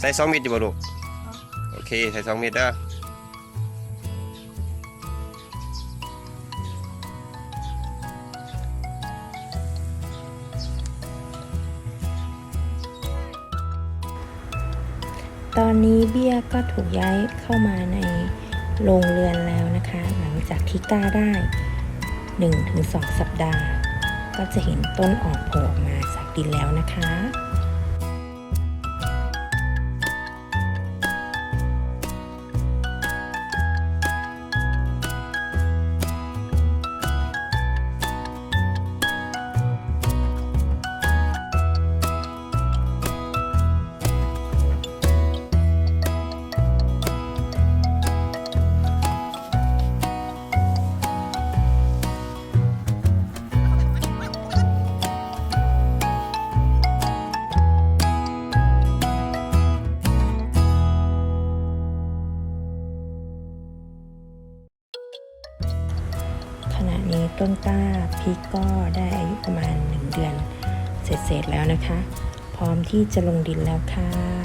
ใส่สองเม็ดอยู่บ่ลูกโอเคใส่สองเม็ดเด้อตอนนี้เบี้ยก็ถูกย้ายเข้ามาในโรงเรือนแล้วนะคะ หลังจากที่กล้าได้ 1-2 สัปดาห์ ก็จะเห็นต้นออกโผล่ออกมาจากดินแล้วนะคะ ณะนี้ต้นกล้าพริกก็ได้อายุประมาณ 1 เดือน เสร็จๆแล้วนะคะ พร้อมที่จะลงดินแล้วค่ะ